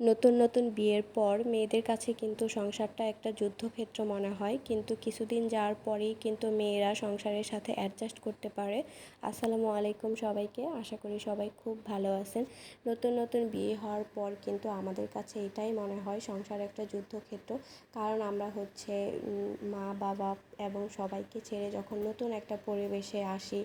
নতুন নতুন বিয়ের পর মেয়েদের কাছে কিন্তু সংসারটা একটা যুদ্ধক্ষেত্র মনে হয়। কিন্তু কিছুদিন যাওয়ার পরেই কিন্তু মেয়েরা সংসারের সাথে অ্যাডজাস্ট করতে পারে। আসসালামু আলাইকুম সবাইকে। আশা করি সবাই খুব ভালো আছেন। নতুন নতুন বিয়ে হওয়ার পর কিন্তু আমাদের কাছে এটাই মনে হয়, সংসার একটা যুদ্ধক্ষেত্র। কারণ আমরা হচ্ছে মা, বাবা এবং সবাইকে ছেড়ে যখন নতুন একটা পরিবেশে আসি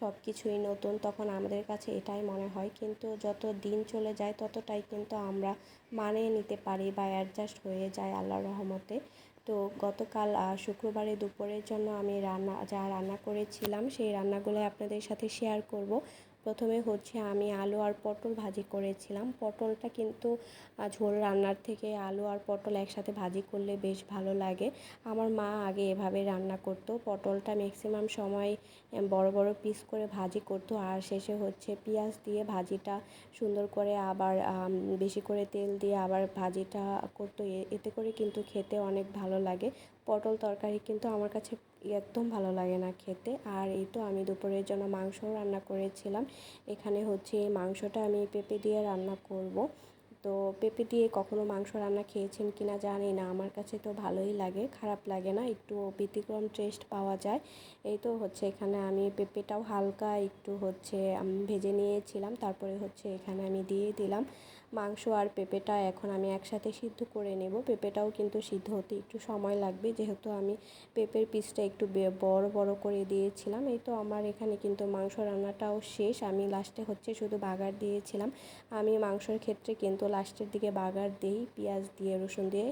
সব কিছুই নতুন, তখন আমাদের কাছে এটাই মনে হয়। কিন্তু যত দিন চলে যায়, ততটাই কিন্তু আমরা মানিয়ে নিতে পারি বা অ্যাডজাস্ট হয়ে যায় আল্লাহর রহমতে। তো গতকাল শুক্রবারে দুপুরের জন্য আমি রান্না, যা রান্না করেছিলাম, সেই রান্নাগুলো আপনাদের সাথে শেয়ার করব। প্রথমে হচ্ছে আমি আলু আর পটল ভাজি করেছিলাম। পটলটা কিন্তু ঝোল রান্নার থেকে আলু আর পটল একসাথে ভাজি করলে বেশ ভালো লাগে। আমার মা আগে এভাবে রান্না করতো। পটলটা ম্যাক্সিমাম সময় বড় বড় পিস করে ভাজি করতো। আর শেষে হচ্ছে পেঁয়াজ দিয়ে ভাজিটা সুন্দর করে আবার বেশি করে তেল দিয়ে আবার ভাজিটা করতো। এতে করে কিন্তু খেতে অনেক ভালো লাগে। পটল তরকারি কিন্তু আমার কাছে একদম ভালো লাগে না খেতে। আর এই তো আমি দুপুরের জন্য মাংসও রান্না করেছিলাম। এখানে হচ্ছে মাংসটা আমি পেঁপে দিয়ে রান্না করব। তো পেঁপে দিয়ে কখনো মাংস রান্না খেয়েছেন কি না জানি না। আমার কাছে তো ভালোই লাগে, খারাপ লাগে না, একটু ব্যতিক্রম টেস্ট পাওয়া যায়। এই তো হচ্ছে এখানে আমি পেঁপেটাও হালকা একটু হচ্ছে ভেজে নিয়েছিলাম, তারপরে হচ্ছে এখানে আমি দিয়ে দিলাম মাংস আর পেঁপেটা। এখন আমি একসাথে সিদ্ধ করে নেব। পেঁপেটাও কিন্তু সিদ্ধ হতে একটু সময় লাগবে, যেহেতু আমি পেঁপের পিসটা একটু বড় বড় করে দিয়েছিলাম। এই তো আমার এখানে কিন্তু মাংস রান্নাটাও শেষ। আমি লাস্টে হচ্ছে শুধু বাগার দিয়েছিলাম। আমি মাংসর ক্ষেত্রে কিন্তু লাস্টের দিকে বাগার দিই পেঁয়াজ দিয়ে রসুন দিয়ে